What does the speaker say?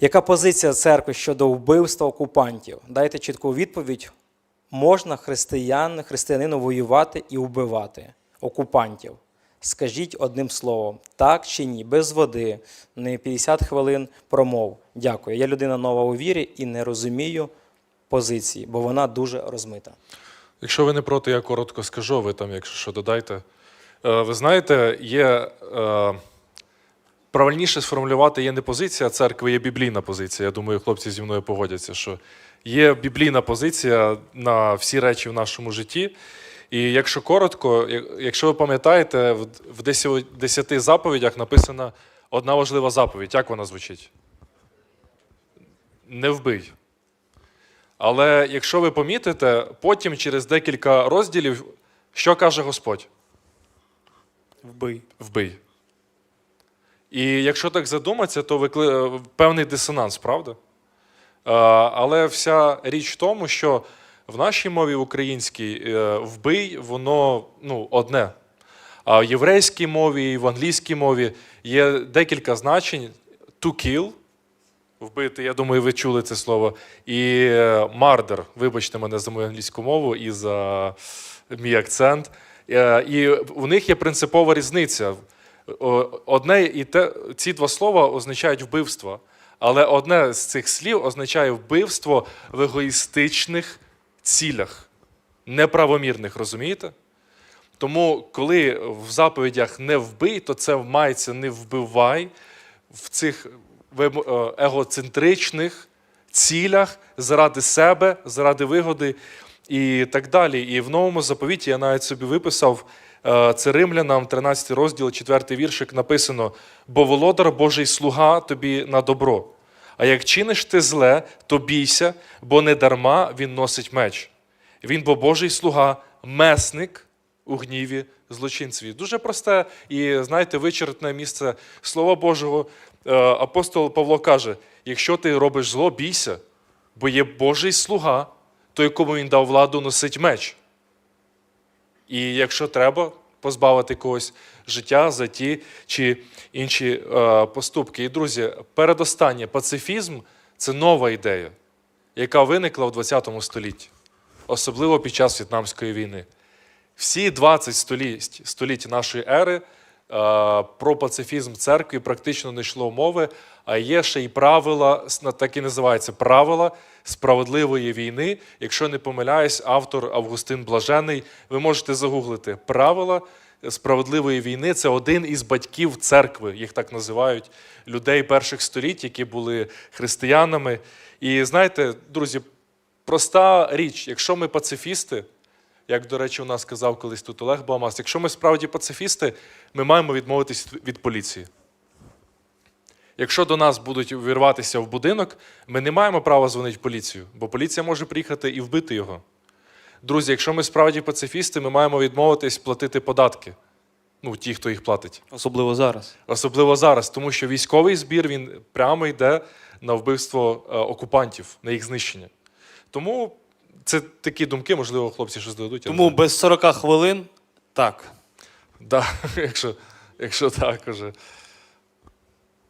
Яка позиція церкви щодо вбивства окупантів? Дайте чітку відповідь. Можна християн, християнину воювати і вбивати окупантів? Скажіть одним словом, так чи ні, без води, не 50 хвилин промов. Дякую. Я людина нова у вірі і не розумію позиції, бо вона дуже розмита. Якщо ви не проти, я коротко скажу, ви там, якщо що, додайте. Е, Ви знаєте, є е, правильніше сформулювати є не позиція церкви, є біблійна позиція. Я думаю, хлопці зі мною погодяться, що є біблійна позиція на всі речі в нашому житті. І якщо коротко, якщо ви пам'ятаєте, в- в 10 десяти заповідях написана одна важлива заповідь. Як вона звучить? Не вбий. Але якщо ви помітите, потім через декілька розділів, що каже Господь? Вбий. Вбий. І якщо так задуматися, то викли... е, певний дисонанс, правда? Е, Але вся річ в тому, що в нашій мові українській е, вбий, воно ну, одне. А в єврейській мові і в англійській мові є декілька значень: to kill, вбити, я думаю, ви чули це слово. І мардер, вибачте мене за мою англійську мову і за мій акцент. І у них є принципова різниця. Одне і те, ці два слова означають вбивство, але одне з цих слів означає вбивство в егоїстичних цілях, неправомірних, розумієте? Тому, коли в заповідях не вбий, то це мається не вбивай в цих е, егоцентричних цілях заради себе, заради вигоди і так далі. І в новому заповіті я навіть собі виписав це римлянам, 13 розділ, 4 віршик написано: бо володар Божий слуга тобі на добро. А як чиниш ти зле, то бійся, бо не дарма він носить меч. Він, бо Божий слуга, месник у гніві злочинцеві. Дуже просте і, знаєте, вичерпне місце Слова Божого. Е, Апостол Павло каже: якщо ти робиш зло, бійся, бо є Божий слуга, то якому він дав владу носить меч. І якщо треба позбавити когось життя за ті чи інші е, поступки. І, друзі, передостаннє пацифізм це нова ідея, яка виникла в ХХ столітті, особливо під час В'єтнамської війни. Всі 20 століть, століть нашої ери про пацифізм церкві практично не йшло мови, а є ще й правила, так і називається правила справедливої війни. Якщо не помиляюсь, автор Августин Блажений, ви можете загуглити правила справедливої війни. Це один із батьків церкви, їх так називають, людей перших століть, які були християнами. І знаєте, друзі, проста річ, якщо ми пацифісти, як, до речі, у нас сказав колись тут Олег Баумас, якщо ми справді пацифісти, ми маємо відмовитись від поліції. Якщо до нас будуть увірватися в будинок, ми не маємо права дзвонити в поліцію, бо поліція може приїхати і вбити його. Друзі, якщо ми справді пацифісти, ми маємо відмовитись платити податки. Ну, ті, хто їх платить. Особливо зараз. Особливо зараз, тому що військовий збір він прямо йде на вбивство е, окупантів, на їх знищення. Тому це такі думки, можливо, хлопці щось додадуть. я не Тому знаю. без 40 хвилин так. Да, якщо, якщо так уже.